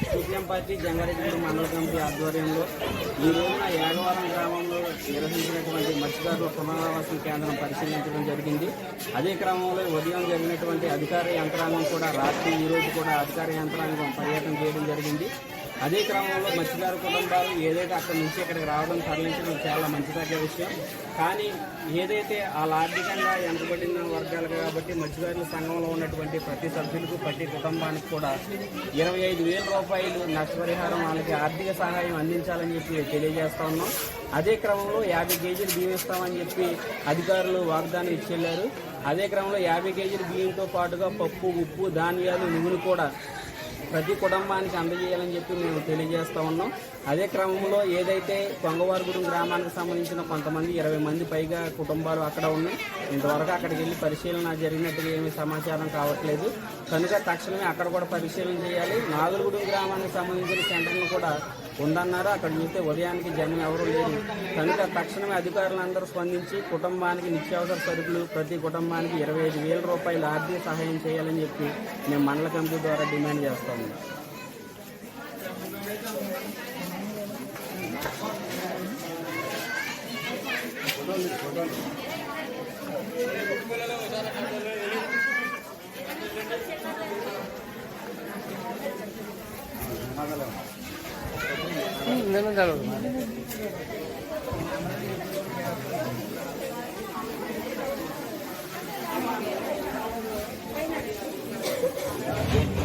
CPM party Jangareddy మండల committee ఆధ్వర్యంలో ఈ రోజున యాగవరం గ్రామంలో నిర్వహించినటువంటి మత్స్యకారుల పునరావాసం కేంద్రం పరిశీలించడం జరిగింది. అదే క్రమంలో ఉదయం జరిగినటువంటి అధికార యంత్రాంగం కూడా రాత్రి ఈ రోజు కూడా అధికార యంత్రాంగం పర్యటన చేయడం జరిగింది. అదే క్రమంలో మత్స్యకారు కుటుంబాలు ఏదైతే అక్కడి నుంచి ఇక్కడికి రావడం తరలించడం చాలా మంచిదగ్గ విషయం. కానీ ఏదైతే వాళ్ళ ఆర్థికంగా వెనకబడిన వర్గాలు కాబట్టి మత్స్యకారుల సంఘంలో ఉన్నటువంటి ప్రతి సభ్యులకు ప్రతి కుటుంబానికి కూడా ఇరవై ఐదు వేల రూపాయలు నష్టపరిహారం వాళ్ళకి ఆర్థిక సహాయం అందించాలని చెప్పి తెలియజేస్తా ఉన్నాం. అదే క్రమంలో యాభై కేజీలు బియ్యం ఇస్తామని చెప్పి అధికారులు వాగ్దానం ఇచ్చెళ్ళారు అదే క్రమంలో యాభై కేజీల బియ్యంతో పాటుగా పప్పు ఉప్పు ధాన్యాలు నువ్వులు కూడా ప్రతి కుటుంబానికి అందజేయాలని చెప్పి మేము తెలియజేస్తా ఉన్నాం. అదే క్రమంలో ఏదైతే కొంగవారుగుడం గ్రామానికి సంబంధించిన కొంతమంది ఇరవై మంది పైగా కుటుంబాలు అక్కడ ఉన్నాయి. ఇంతవరకు అక్కడికి వెళ్ళి పరిశీలన జరిగినట్టుగా ఏమీ సమాచారం కావట్లేదు. కనుక తక్షణమే అక్కడ కూడా పరిశీలన చేయాలి. నాగులగూడెం గ్రామానికి సంబంధించిన సెంటర్ను కూడా ఉందన్నారు. అక్కడ చూస్తే ఉదయానికి జనం ఎవరూ లేరు. కనుక తక్షణమే అధికారులందరూ స్పందించి కుటుంబానికి నిత్యావసర సరుకులు ప్రతి కుటుంబానికి ఇరవై ఐదు వేల రూపాయల ఆర్థిక సహాయం చేయాలని చెప్పి మేము మండల కమిటీ ద్వారా డిమాండ్ చేస్తాం. చేస్తాము ఆ